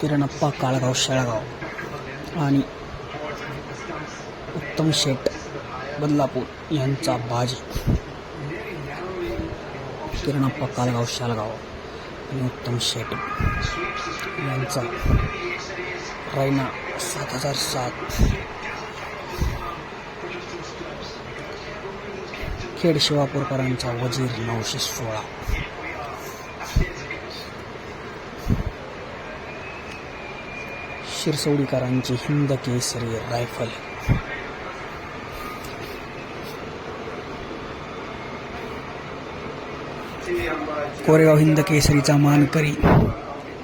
किरणप्पा काळगाव शेळगाव आणि उत्तम शेठ बदलापूर यांचा बाजी. किरणप्पा काळगाव शेळगाव आणि उत्तम शेट यांचा रायना सात हजार सात. खेड शिवापूरकरांचा वजीर नऊशे सोळा. शिरसवडीकरांची हिंद केसरी रायफल. कोरेगाव हिंद केसरीचा मानकरी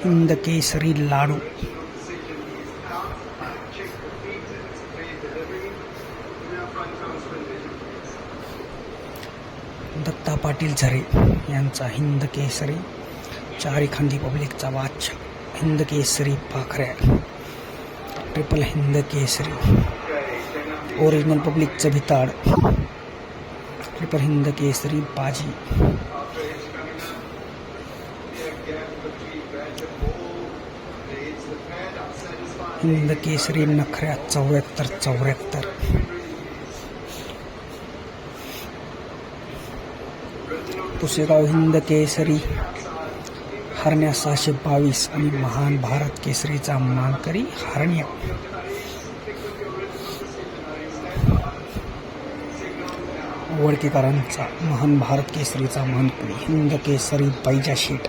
हिंद केसरी लाडू. दत्ता पाटील झरे यांचा हिंद केसरी चारी खांदी पब्लिकचा वाच हिंद केसरी पाखऱ्या. ट्रिपल हिंद केसरी. ओरिजिनल पब्लिकचं भिताड. ट्रिपल हिंद केसरी बाजी. हिंद केसरी नखऱ्या चौऱ्याहत्तर चौऱ्याहत्तर. पुसेगाव हिंद केसरी. हरण्या सहाशे बावीस आणि महान भारत केसरीचा मानकरी हरण्या. वडकेकरांचा महान भारत केसरीचा मानकरी हिंद केसरी बैजा शेट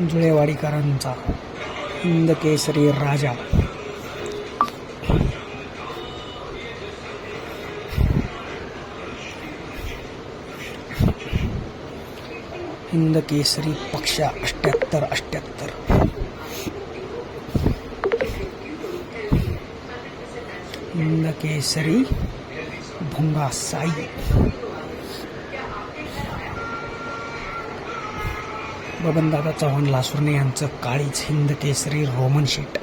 जुळेवाडीकरांचा हिंद केसरी राजा. हिंद केसरी पक्षा अष्ट्याहत्तर अष्ट्याहत्तर हिंद केसरी भुंगा साई बबनदादा चव्हाण लासुर्णे यांचं काळीच हिंद केसरी रोमन शेट.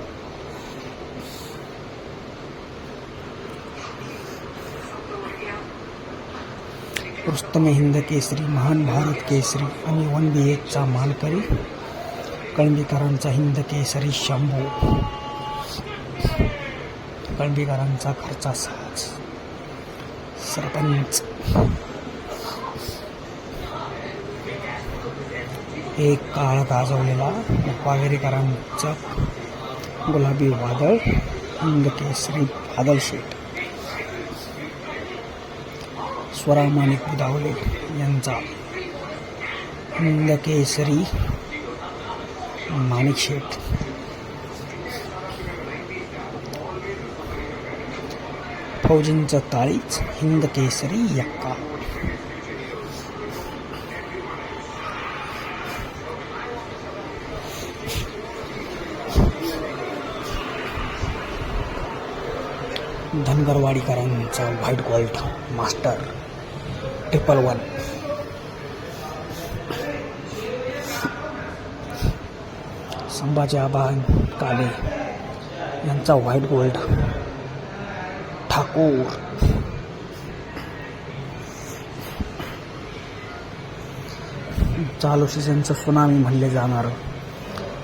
रुस्तम हिंद केसरी महान भारत केसरी आणि वन बी एचचा मालकरी कळंबीकरांचा हिंद केसरी शंभू. कळंबीकरांचा खर्चा साज सरपंच. एक काळ गाजवलेला कावेरीकरांचा गुलाबी वादळ हिंद केसरी बादल शेठ स्वरा माणिक बुधावले यांचा हिंदकेसरी माणिक शेठ. फौजींचं ताळीच हिंदकेसरी यक्का. धनगरवाडीकरांचा white gold master. Triple one Sambhaji Aba Kale यांचा व्हाईट गोल्ड ठाकूर. चालू सीझनचं सुनामी म्हणले जाणारं.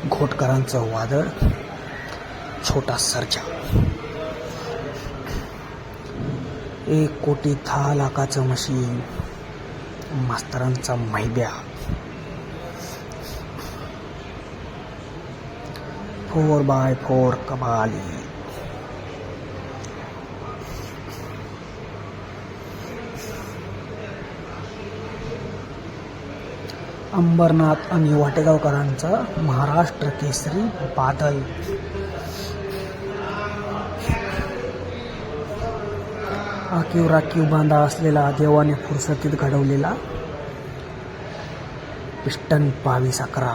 घोटकरांचं वादळ. छोटा सर्जा. एक कोटी दहा लाखाचं मशीन मास्तरांचा मैद्या four by four Kabali Ambarnath आणि वाटेगावकरांचा महाराष्ट्र केसरी बादल. राखीव राखीव बांधा असलेला देवाने फुरसतीत घडवलेला पिस्टन बावीस अकरा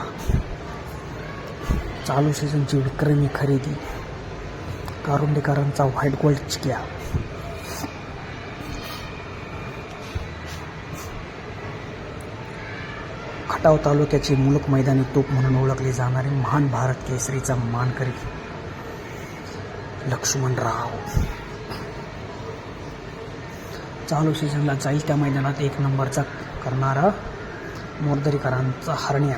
चालू सीझनची विक्रमी खरेदी. कारुंडेकरांचा व्हाईट गोल्ड चिक्या. खटाव तालुक्याची मुलक मैदानी तोप म्हणून ओळखले जाणारे महान भारत केसरीचा मानकरी लक्ष्मणराव. चालू सीझनला जाईल त्या मैदानात एक नंबरचा करणारा मोरदरीकरांचा हरण्या.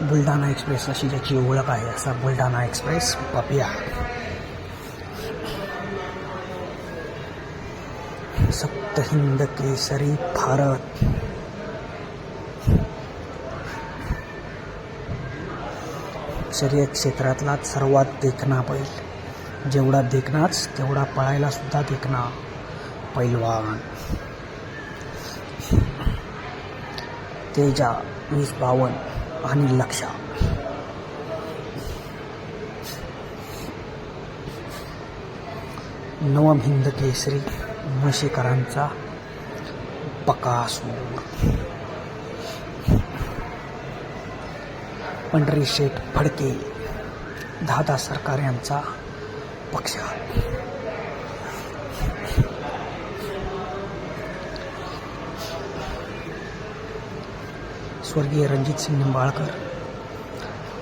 बुलढाणा एक्सप्रेस अशी ज्याची ओळख आहे असा बुलढाणा एक्सप्रेस पपिया. सप्त हिंद केसरी भारत. शर्यत क्षेत्रातला सर्वात देखणा बैल. जेवढा देखणाच तेवढा पळायला सुद्धा देखणा पैलवान. तेजा वीस बावन आणि लक्षा. नवम हिंद केसरी म्हशीकरांचा बकासूर. पंढरी शेठ फडके दादा सरकार यांचा पक्ष. स्वर्गीय रणजित सिंग निंबाळकर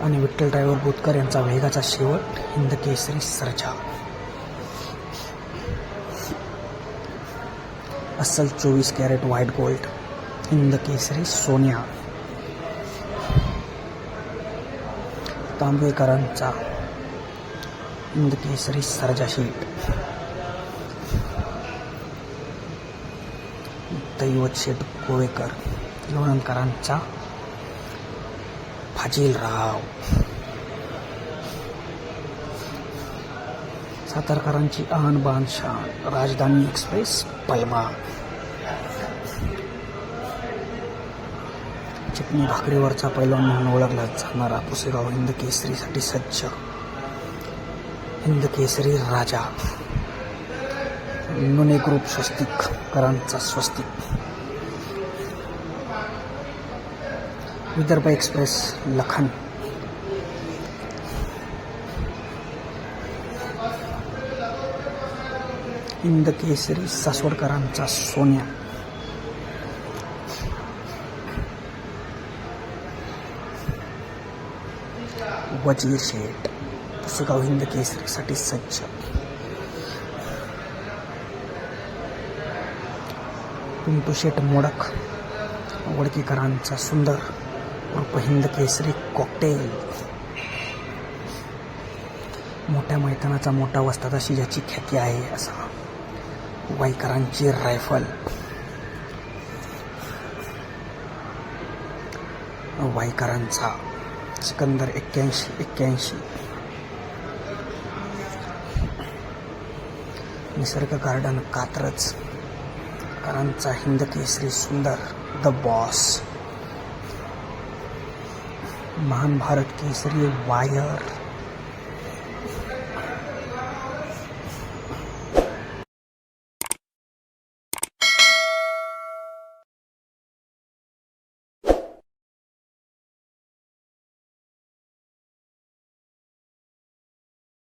आणि विठ्ठल ड्रायव्हर बोतकर यांचा वेगाचा शेवट हिंद केसरी सरजा अस्सल चोवीस carat white gold Hind Kesari Sonia. तांबेकरांचा Kesari Sarja शीट दैवत शेट गोवेकर लोणंदकरांचा फाजीलराव. सातारकरांची आन बान शान राजधानी एक्सप्रेस पलमा. चटणी भाकरीवरचा पैलवान म्हणून ओळखला जाणारा पुसेगाव हिंद केसरीसाठी सज्ज. हिंद केसरी राजा। नुने ग्रुप स्वस्तिक करांचा स्वस्तिक। विदर्भ एक्सप्रेस लखन। इंद केसरी सासवडकरांचा सोन्या। वजीर शेठ। पुसेगाव हिंद केसरीसाठी सज्ज. पिंटू शेट मोडक वडकीकरांचा सुंदर रूप हिंद केसरी कॉकटेल मोठ्या मैदानाचा मोठा वस्ताद अशी ज्याची ख्याती आहे असा वाईकरांची रायफल वाईकरांचा सिकंदर एक्क्याऐंशी एक्क्याऐंशी. निसर्ग गार्डन कात्रज. करांचा हिंद केसरी सुंदर द बॉस महान भारत केसरी वायर.